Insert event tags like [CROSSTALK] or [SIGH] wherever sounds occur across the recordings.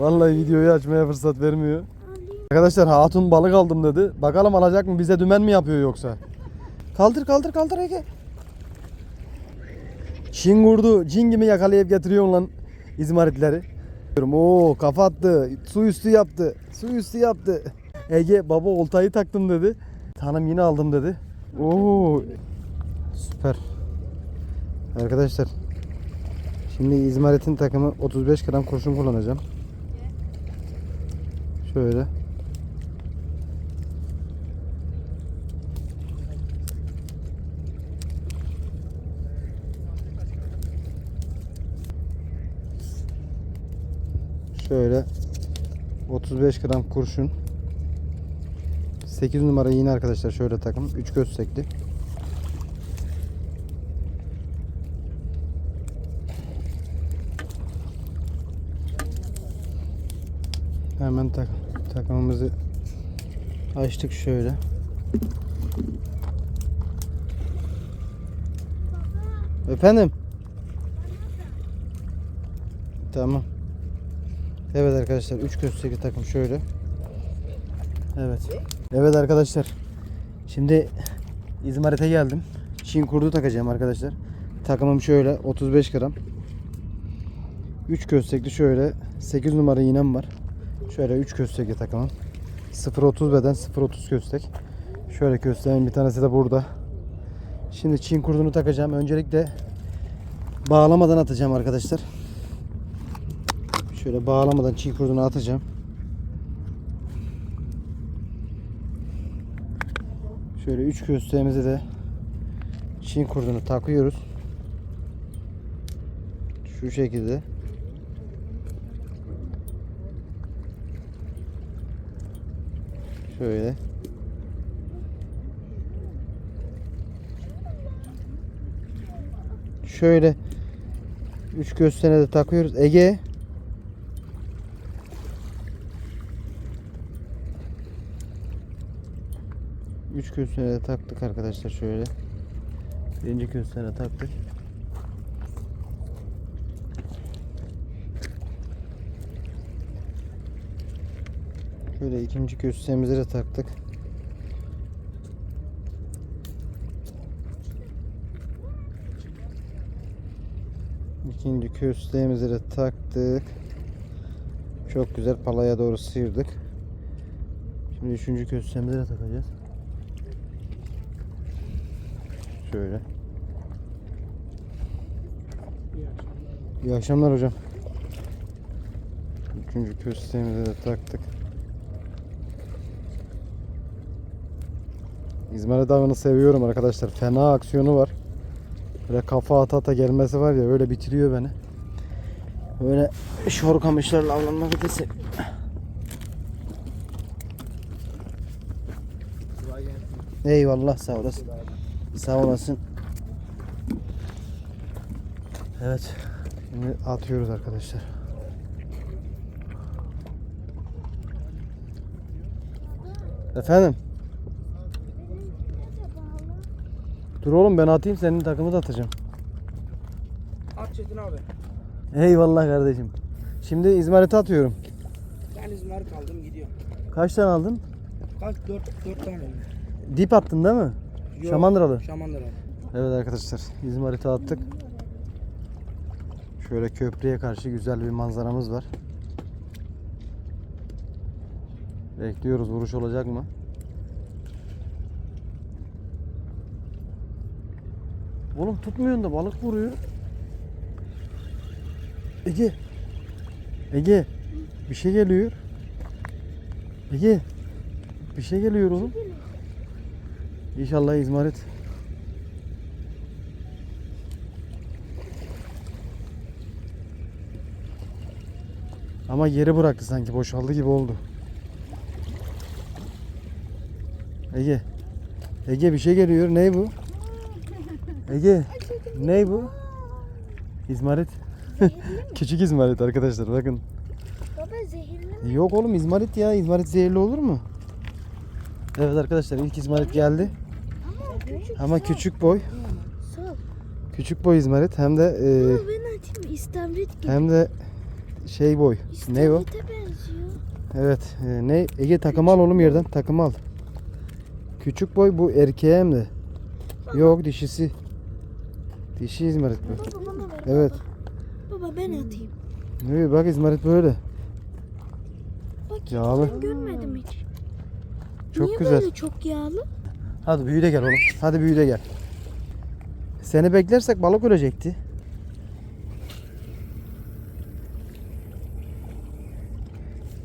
Vallahi videoyu açmaya fırsat vermiyor. Arkadaşlar hatun balık aldım dedi. Bakalım alacak mı? Bize dümen mi yapıyor yoksa? Kaldır kaldır kaldır Ege. Çin kurdu. Cin yakalayıp getiriyor lan izmaritleri. Oo kafa attı. Su üstü yaptı. Su üstü yaptı. Ege baba oltayı taktım dedi. Tanım yine aldım dedi. Oo süper. Arkadaşlar şimdi izmaritin takımı 35 gram kurşun kullanacağım. Şöyle. Şöyle. 35 gram kurşun. 8 numara iğne arkadaşlar şöyle takım 3 göz sekli Hemen tak takımımızı açtık şöyle. Efendim? Tamam. Evet arkadaşlar 3 gösterge takım şöyle. Evet. Evet arkadaşlar. Şimdi İzmarit'e geldim. Çin kurdu takacağım arkadaşlar. Takımım şöyle 35 gram. 3 köstekli şöyle 8 numara iğnem var. Şöyle 3 köstekli takımım. 0.30 beden 0.30 köstek. Şöyle kösteğin bir tanesi de burada. Şimdi Çin kurdunu takacağım. Öncelikle bağlamadan atacağım arkadaşlar. Şöyle bağlamadan çiğ kurdunu atacağım. Şöyle üç kösteğimize de Çin kurdunu takıyoruz. Şu şekilde. Şöyle. Şöyle üç gösteğine de takıyoruz. Ege Üç köstene de taktık arkadaşlar şöyle. Birinci köstene taktık. Şöyle ikinci köstemizi de taktık. İkinci kösteğimizi de taktık. Çok güzel palaya doğru sıyırdık. Şimdi üçüncü köstemizi de takacağız. Şöyle. İyi akşamlar hocam. Üçüncü kösteğimizi de taktık. İzmarit avını seviyorum arkadaşlar. Fena aksiyonu var. Böyle kafa ata ata gelmesi var ya öyle bitiriyor beni. Böyle şor kamışlarla avlanmak ötesi. Eyvallah sağ olasın. Sağ olasın. Evet. Şimdi atıyoruz arkadaşlar. Efendim? Dur oğlum ben atayım senin takımı da atacağım. At Çetin abi. Eyvallah kardeşim. Şimdi İzmarit'e atıyorum. Ben İzmir kaldım gidiyorum. Kaç tane aldın? Kaç? Dört, dört tane mi? Dip attın değil mi? Yok, Şamandıralı. Şamandıralı. Evet arkadaşlar İzmarit'e attık. Şöyle köprüye karşı güzel bir manzaramız var. Bekliyoruz vuruş olacak mı? Oğlum tutmuyorsun da balık vuruyor. Ege. Ege. Bir şey geliyor. Ege. Bir şey geliyor oğlum. İnşallah İzmarit. Ama yeri bıraktı sanki boşaldı gibi oldu. Ege. Ege bir şey geliyor. Ne bu? Ege. Ne bu? İzmarit. [LAUGHS] Küçük İzmarit arkadaşlar bakın. Baba zehirli mi? Yok oğlum İzmarit ya. İzmarit zehirli olur mu? Evet arkadaşlar ilk İzmarit geldi. Ama küçük. Ama küçük boy. Küçük boy İzmarit hem de e, ben atayım İstemrit gibi. hem de şey boy. Ne o? İstavrit'e benziyor. Evet. e, ne? Ege takımı al oğlum yerden. Takımı al. Küçük boy bu erkeğe hem de. Yok dişisi. Dişi İzmarit bu. Baba bana ver. Evet. Baba ben atayım. Evet bak İzmarit böyle. Bak Yağlı. görmedim hiç. Çok Niye güzel. böyle çok yağlı? Hadi büyü de gel oğlum. Hadi büyü de gel. Seni beklersek balık ölecekti.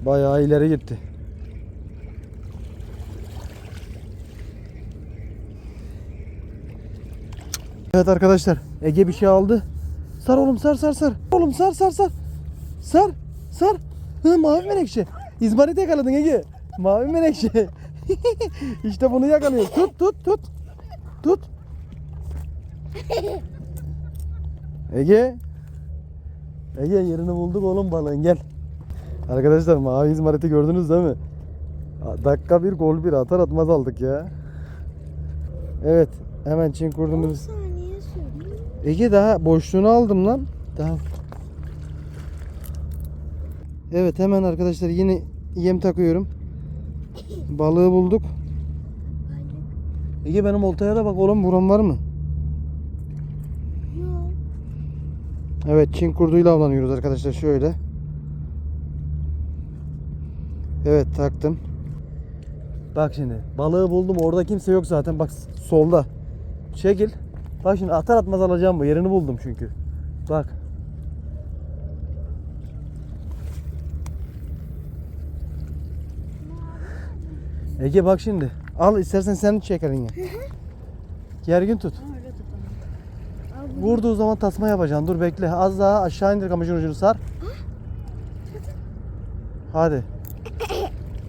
Bayağı ileri gitti. Evet arkadaşlar Ege bir şey aldı. Sar oğlum sar sar sar. Oğlum sar sar sar. Sar sar. Hı, mavi menekşe. İzmarit yakaladın Ege. Mavi menekşe. [LAUGHS] işte bunu yakalıyor. Tut tut tut. Tut. Ege. Ege yerini bulduk oğlum balığın gel. Arkadaşlar mavi izmariti gördünüz değil mi? Dakika bir gol bir atar atmaz aldık ya. Evet hemen çin 10 kurdumuz. Ege daha boşluğunu aldım lan. Daha. Evet hemen arkadaşlar yine yem takıyorum. Balığı bulduk. Ege benim oltaya da bak oğlum buram var mı? Yok. Evet Çin kurduyla avlanıyoruz arkadaşlar şöyle. Evet taktım. Bak şimdi balığı buldum orada kimse yok zaten bak solda. Çekil. Bak şimdi atar atmaz alacağım bu yerini buldum çünkü. Bak. Ege bak şimdi. Al istersen sen çek elini. Gergin tut. Vurduğu zaman tasma yapacaksın. Dur bekle. Az daha aşağı indir kamışın ucunu sar. Hadi.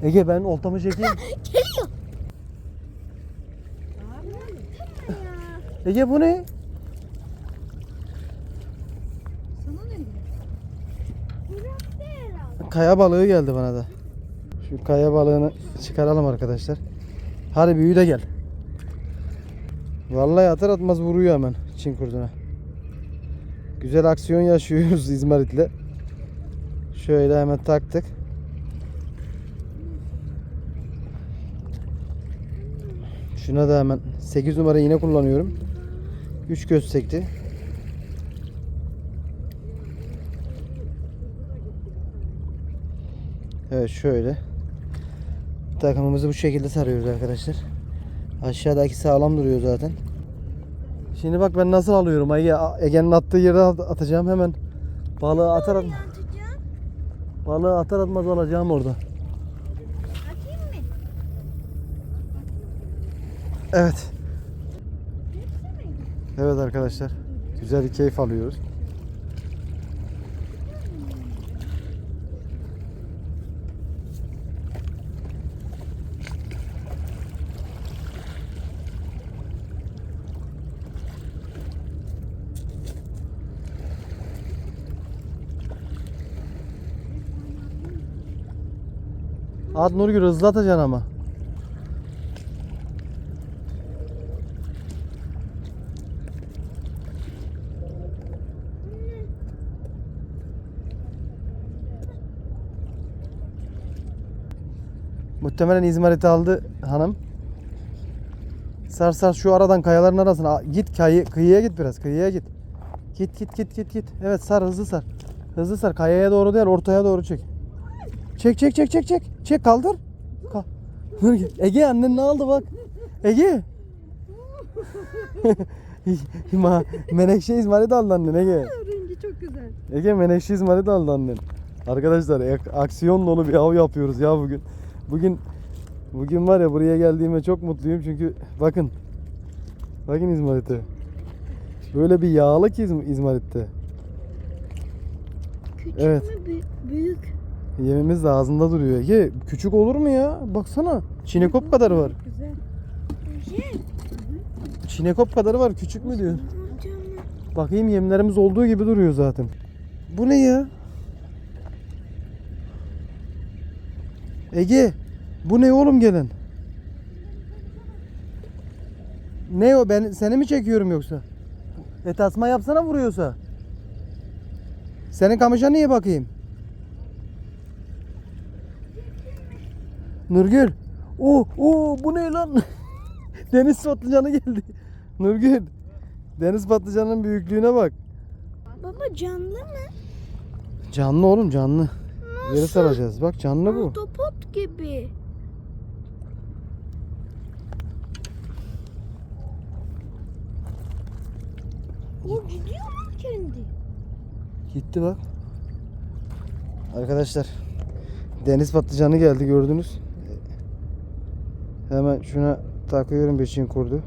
Ege ben oltamı çekeyim. [LAUGHS] Geliyor. Ege bu ne? Bıraktı herhalde. Kaya balığı geldi bana da. Şu kaya balığını çıkaralım arkadaşlar. Hadi büyü de gel. Vallahi atar atmaz vuruyor hemen Çin kurduna. Güzel aksiyon yaşıyoruz [LAUGHS] İzmarit'le. Şöyle hemen taktık. Şuna da hemen 8 numara iğne kullanıyorum. 3 göz sekti. Evet şöyle. Takımımızı bu şekilde sarıyoruz arkadaşlar. Aşağıdaki sağlam duruyor zaten. Şimdi bak ben nasıl alıyorum. Ege, Ege'nin attığı yere at- atacağım hemen. Balığı atar at- Yantacağım. balığı atar atmaz alacağım orada. Evet. Evet arkadaşlar. Güzel bir keyif alıyoruz. At Nurgül hızlı atacaksın ama. Muhtemelen İzmarit'i aldı hanım. Sar sar şu aradan kayaların arasına. Git kayı, kıyıya git biraz. Kıyıya git. Git git git git git. Evet sar hızlı sar. Hızlı sar. Kayaya doğru değil ortaya doğru çek. Çek çek çek çek çek. Çek kaldır. Kal. [LAUGHS] Ege annen ne aldı bak. Ege. [LAUGHS] Ma Menekşe İzmarit aldı annen Ege. [LAUGHS] Rengi çok güzel. Ege Menekşe İzmarit aldı annen. Arkadaşlar ek- aksiyon dolu bir av yapıyoruz ya bugün. Bugün bugün var ya buraya geldiğime çok mutluyum çünkü bakın. Bakın İzmarit'e. Böyle bir yağlı ki İzm- İzmarit'te. Küçük Evet. mü bü- büyük? Yemimiz de ağzında duruyor. Ege küçük olur mu ya? Baksana. Çinekop kadar var. Güzel. Çinekop kadar var. Küçük mü diyor. Bakayım yemlerimiz olduğu gibi duruyor zaten. Bu ne ya? Ege bu ne oğlum gelen? Ne o ben seni mi çekiyorum yoksa? E tasma yapsana vuruyorsa. Senin kamışa niye bakayım? Nurgül. Oo, oh, bu ne lan? [LAUGHS] deniz patlıcanı geldi. Nurgül. Deniz patlıcanının büyüklüğüne bak. Baba canlı mı? Canlı oğlum canlı. Geri saracağız. Bak canlı bu. Topot gibi. O gidiyor mu kendi? Gitti bak. Arkadaşlar deniz patlıcanı geldi gördünüz. Hemen şuna takıyorum beşiğin kurdu.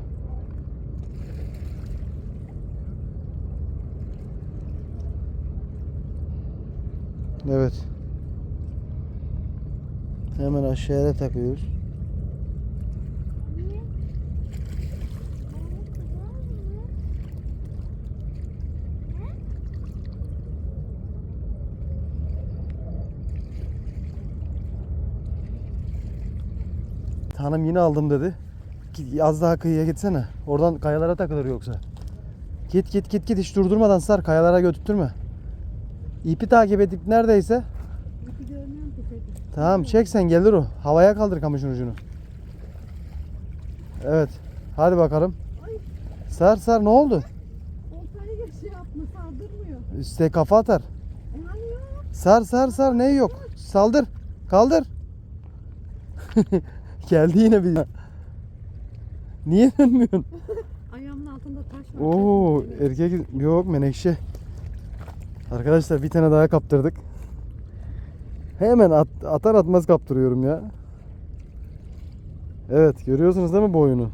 Evet. Hemen aşağıya takıyoruz. Hanım yine aldım dedi. Az daha kıyıya gitsene. Oradan kayalara takılır yoksa. Git git git git hiç durdurmadan sar kayalara götürtme. İpi takip edip neredeyse. Tamam çek sen gelir o. Havaya kaldır kamışın ucunu. Evet. Hadi bakalım. Sar sar ne oldu? Oltayı şey yapma saldırmıyor. Üste kafa atar. E hani? Sar sar sar ne yok. Saldır. Kaldır. [LAUGHS] Geldi yine bir. Niye dönmüyorsun? [LAUGHS] Ayağımın altında taş var. Oo erkek yok menekşe. Arkadaşlar bir tane daha kaptırdık. Hemen at, atar atmaz kaptırıyorum ya. Evet görüyorsunuz değil mi boyunu?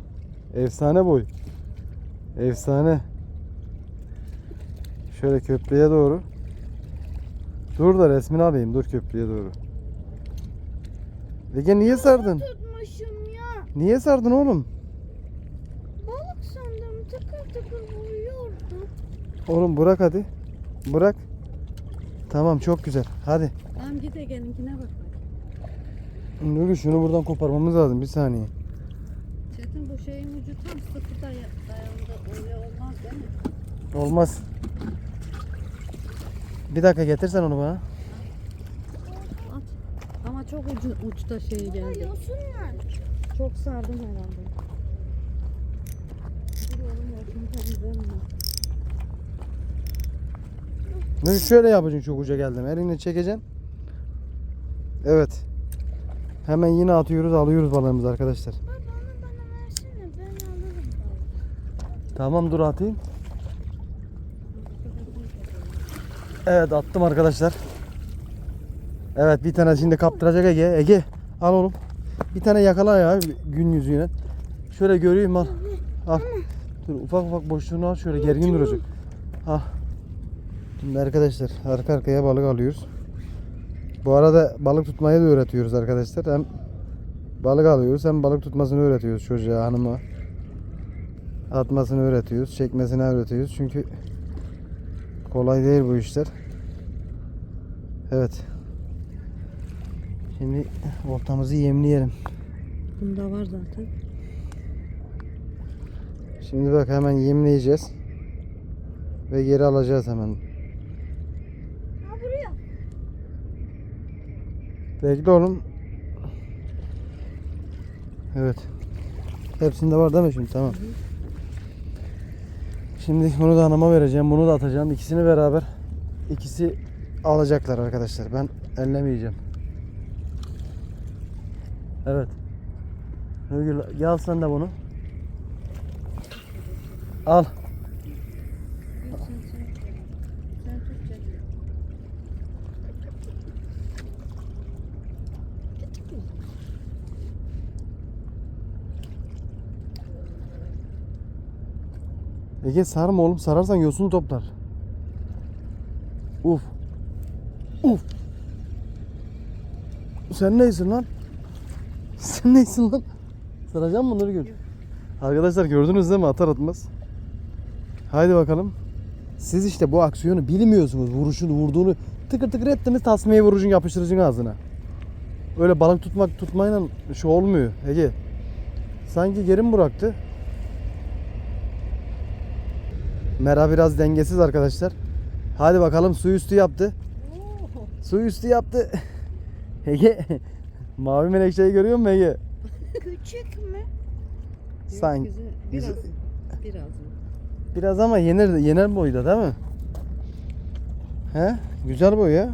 Efsane boy. Efsane. Şöyle köprüye doğru. Dur da resmini alayım dur köprüye doğru. Ege niye sardın? Tutmuşum ya. Niye sardın oğlum? Balık sandım tıkır tıkır vuruyordu. Oğlum bırak hadi. Bırak. Tamam çok güzel. Hadi. Tamam git Ege'ninkine bak. Nuri şunu buradan koparmamız lazım bir saniye. Çetin bu şeyin ucu tam sıkı day- dayandı. Öyle olmaz değil mi? Olmaz. Bir dakika getirsen onu bana. At. Ama çok ucu, uçta şey geldi. Yosun var. Çok sardım herhalde. Dur oğlum temizlerim şöyle yapacaksın çok uca geldim. Elinle çekeceksin. Evet. Hemen yine atıyoruz alıyoruz balığımızı arkadaşlar. Baba onu bana versene ben alırım balık. Tamam dur atayım. Evet attım arkadaşlar. Evet bir tane şimdi kaptıracak Ege. Ege al oğlum. Bir tane yakala ya gün yüzüyle. Şöyle göreyim al. Al. Dur ufak ufak boşluğunu al şöyle gergin duracak. Al. Şimdi arkadaşlar arka arkaya balık alıyoruz. Bu arada balık tutmayı da öğretiyoruz arkadaşlar. Hem balık alıyoruz hem balık tutmasını öğretiyoruz çocuğa hanıma atmasını öğretiyoruz, çekmesini öğretiyoruz. Çünkü kolay değil bu işler. Evet. Şimdi ortamızı yemleyelim. Bunda var zaten. Şimdi bak hemen yemleyeceğiz. Ve geri alacağız hemen. Ha buraya. Bekle oğlum. Evet. Hepsinde var değil mi şimdi? Tamam. Şimdi bunu da hanıma vereceğim. Bunu da atacağım. İkisini beraber. ikisi alacaklar arkadaşlar. Ben ellemeyeceğim. Evet. Nurgül gel sen de bunu. Al. Yok sen sen. Sen tut Çetin. Ege sarma oğlum. Sararsan yosun toplar. Uf. Uf. Sen neysin lan? [LAUGHS] Sen neysin lan? Saracağım mı Nurgül? Arkadaşlar gördünüz değil mi? Atar atmaz. Haydi bakalım. Siz işte bu aksiyonu bilmiyorsunuz. Vuruşunu, vurduğunu tıkır tıkır ettiniz tasmayı vurucun yapıştırıcın ağzına. Öyle balık tutmak tutmayla şey olmuyor Ege. Sanki geri mi bıraktı? Mera biraz dengesiz arkadaşlar. Hadi bakalım su üstü yaptı. Su üstü yaptı. [LAUGHS] Ege Mavi menekşeyi görüyor musun Ege? Küçük mü? Sanki. Biraz. Biraz. Biraz ama yener yener boyda değil mi? He? Güzel boy ya.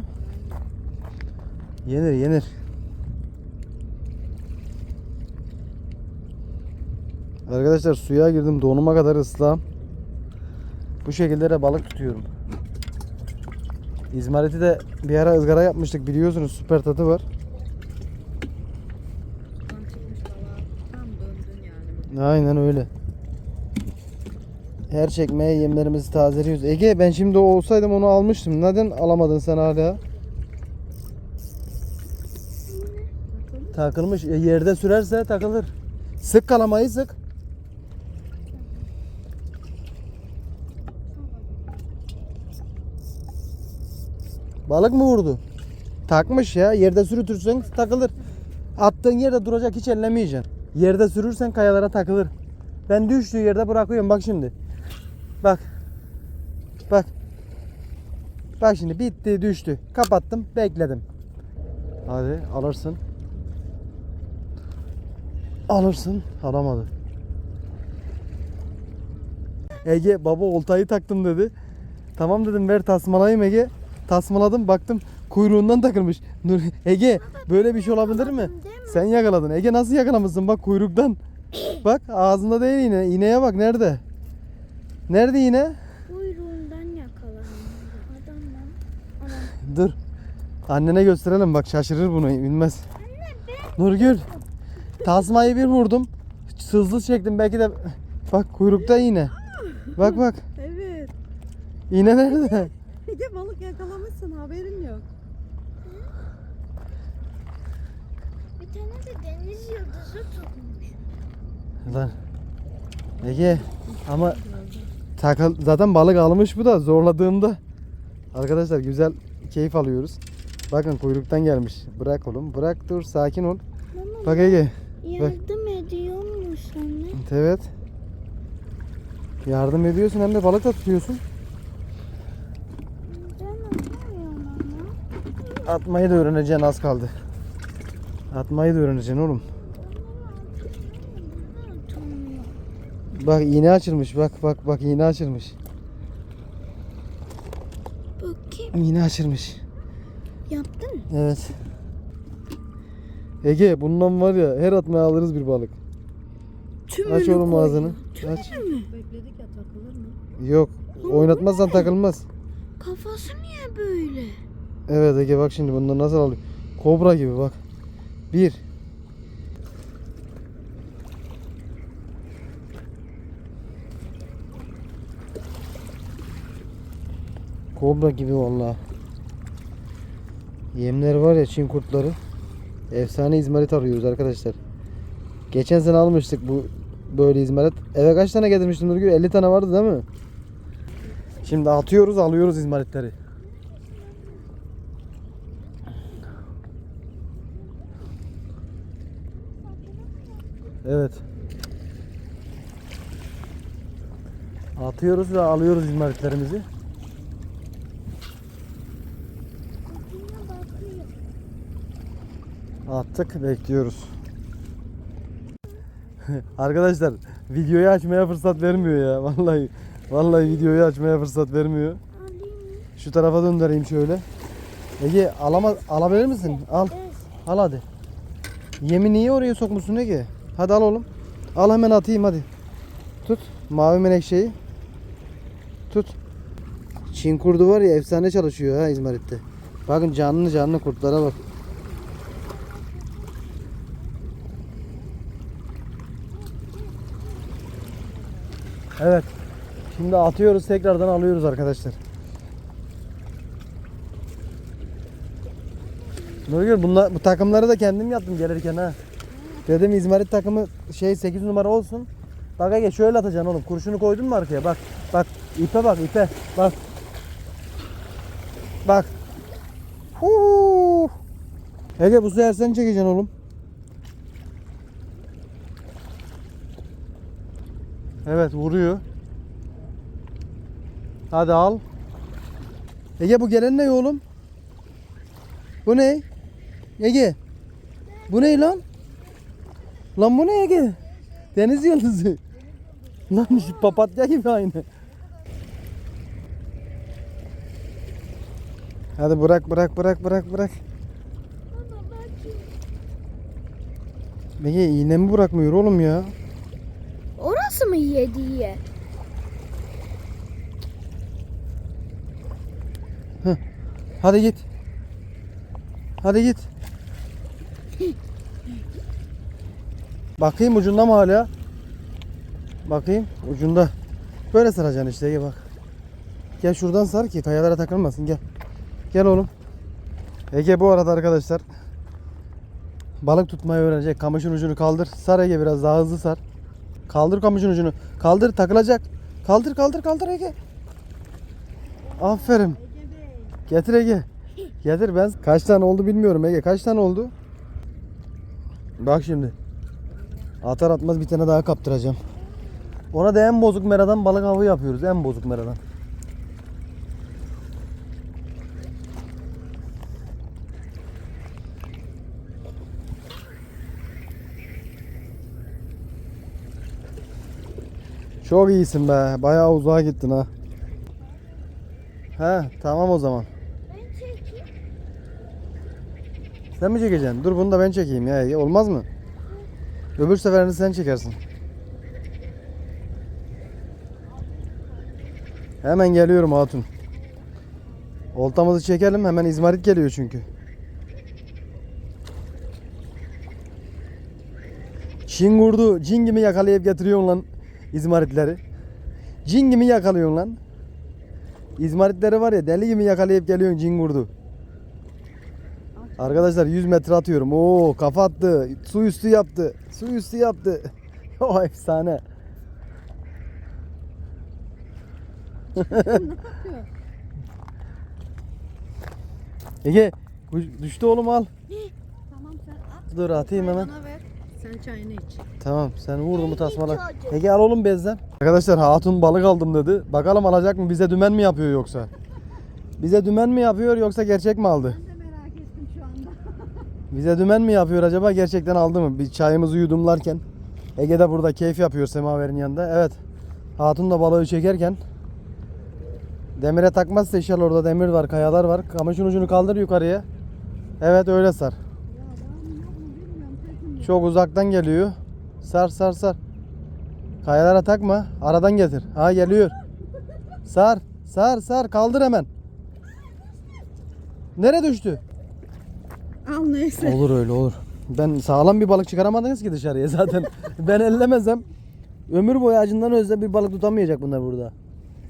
Yenir yenir. Arkadaşlar suya girdim donuma kadar ıslağım. Bu şekilde de balık tutuyorum. İzmariti de bir ara ızgara yapmıştık biliyorsunuz süper tadı var. Aynen öyle. Her çekmeye yemlerimizi tazeliyoruz. Ege ben şimdi olsaydım onu almıştım. Neden alamadın sen hala? Takılmış. E, yerde sürerse takılır. Sık kalamayı sık. Balık mı vurdu? Takmış ya. Yerde sürütürsen takılır. Attığın yerde duracak hiç ellemeyeceksin. Yerde sürürsen kayalara takılır. Ben düştüğü yerde bırakıyorum bak şimdi. Bak. Bak. Bak şimdi bitti düştü. Kapattım bekledim. Hadi alırsın. Alırsın. Alamadı. Ege baba oltayı taktım dedi. Tamam dedim ver tasmalayayım Ege. Tasmaladım baktım kuyruğundan takılmış. Nur Ege böyle bir şey olabilir mi? Sen yakaladın. Ege nasıl yakalamışsın bak kuyruktan. Bak ağzında değil iğne. İğneye bak nerede? Nerede iğne? Kuyruğundan yakalandı. Adamdan. Dur. Annene gösterelim bak şaşırır bunu bilmez. Nurgül. Tasmayı bir vurdum. Hızlı çektim belki de bak kuyrukta iğne. Bak bak. Evet. İğne nerede? Haberin yok. Bir tane de deniz yıldızı tutmuş. Lan. Ege ama takıl zaten balık almış bu da zorladığımda. Arkadaşlar güzel keyif alıyoruz. Bakın kuyruktan gelmiş. Bırak oğlum. Bırak dur sakin ol. Mama Bak Ege. yardım ediyor mu sana? Evet. Yardım ediyorsun hem de balık da tutuyorsun. Ben anlamıyorum ama. Atmayı da öğreneceksin az kaldı. Atmayı da öğreneceksin oğlum. Bak iğne açılmış. Bak bak bak iğne açılmış. Bakayım. İğne açılmış. Yaptın mı? Evet. Ege bundan var ya her atmaya alırız bir balık. Tümünü Aç oğlum koy. ağzını. Aç. Bekledik ya takılır mı? Yok. Oynatmazsan takılmaz. Kafası niye böyle? Evet Ege bak şimdi bundan nasıl alıyor. Kobra gibi bak. Bir. Kobra gibi vallahi. Yemler var ya Çin kurtları. Efsane izmarit arıyoruz arkadaşlar. Geçen sene almıştık bu böyle izmarit. Eve kaç tane getirmiştin Nurgül? 50 tane vardı değil mi? Şimdi atıyoruz alıyoruz izmaritleri. Evet. Atıyoruz ve alıyoruz izmaritlerimizi. Attık bekliyoruz. [LAUGHS] Arkadaşlar videoyu açmaya fırsat vermiyor ya. Vallahi vallahi videoyu açmaya fırsat vermiyor. Şu tarafa döndüreyim şöyle. Ege alama, alabilir misin? Al. Al hadi. Yemi niye oraya sokmuşsun Ege? Hadi al oğlum. Al hemen atayım hadi. Tut. Mavi menekşeyi. Tut. Çin kurdu var ya efsane çalışıyor ha İzmarit'te. Bakın canlı canlı kurtlara bak. Evet. Şimdi atıyoruz tekrardan alıyoruz arkadaşlar. Nurgül bunlar, bu takımları da kendim yaptım gelirken ha. Dedim İzmarit takımı şey 8 numara olsun. Bak Ege şöyle atacaksın oğlum. Kurşunu koydun mu arkaya? Bak. Bak. ipe bak ipe. Bak. Bak. Huu. Ege bu sefer sen çekeceksin oğlum. Evet vuruyor. Hadi al. Ege bu gelen ne oğlum? Bu ne? Ege. Bu ne lan? Lan bu ne Ege? Deniz yıldızı. Lan papatya gibi aynı. Hadi bırak bırak bırak bırak bırak. Ege iğne mi bırakmıyor oğlum ya? Orası mı yediği? Hadi git. Hadi git. Bakayım ucunda mı hala? Bakayım ucunda. Böyle saracaksın işte Ege bak. Gel şuradan sar ki kayalara takılmasın gel. Gel oğlum. Ege bu arada arkadaşlar balık tutmayı öğrenecek. Kamışın ucunu kaldır. Sar Ege biraz daha hızlı sar. Kaldır kamışın ucunu. Kaldır takılacak. Kaldır kaldır kaldır Ege. Aferin. Getir Ege. Getir ben kaç tane oldu bilmiyorum Ege. Kaç tane oldu? Bak şimdi. Atar atmaz bir tane daha kaptıracağım. Ona da en bozuk meradan balık avı yapıyoruz. En bozuk meradan. Çok iyisin be. Bayağı uzağa gittin ha. He tamam o zaman. Ben çekeyim. Sen mi çekeceksin? Dur bunu da ben çekeyim ya. Olmaz mı? Öbür seferini sen çekersin. Hemen geliyorum hatun. Oltamızı çekelim. Hemen izmarit geliyor çünkü. Çin kurdu. Cin gibi yakalayıp getiriyorsun lan izmaritleri. Cin gibi yakalıyorsun lan. İzmaritleri var ya deli gibi yakalayıp geliyorsun cin kurdu. Arkadaşlar 100 metre atıyorum. Oo kafa attı. Su üstü yaptı. Su üstü yaptı. [LAUGHS] O efsane. [LAUGHS] Ege düştü oğlum al. Tamam sen at. Dur atayım hemen. Bana ver. Sen çayını iç. Tamam sen vurdun mu tasmalak. çocuk. Ege al oğlum bezden. Arkadaşlar hatun balık aldım dedi. Bakalım alacak mı? Bize dümen mi yapıyor yoksa? Bize dümen mi yapıyor yoksa gerçek mi aldı? Ben de merak ettim şu anda. Bize dümen mi yapıyor acaba? Gerçekten aldı mı? Bir çayımızı yudumlarken. Ege de burada keyif yapıyor semaverin yanında. Evet. Hatun da balığı çekerken. Demire takmazsa inşallah orada demir var, kayalar var. Kamışın ucunu kaldır yukarıya. Evet öyle sar. Çok uzaktan geliyor. Sar sar sar. Kayalara takma. Aradan getir. Ha geliyor. Sar. Sar sar. Kaldır hemen. Nere düştü? Al neyse. Olur öyle olur. Ben sağlam bir balık çıkaramadınız ki dışarıya zaten. [LAUGHS] ben ellemezsem ömür boyu acından özle bir balık tutamayacak bunlar burada.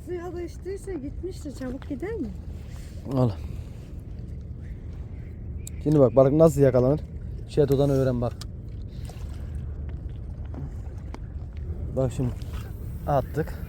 Suya içtiyse gitmiştir. Çabuk gider mi? Al. Şimdi bak balık nasıl yakalanır? Şeto'dan öğren bak. Bak şimdi. Attık.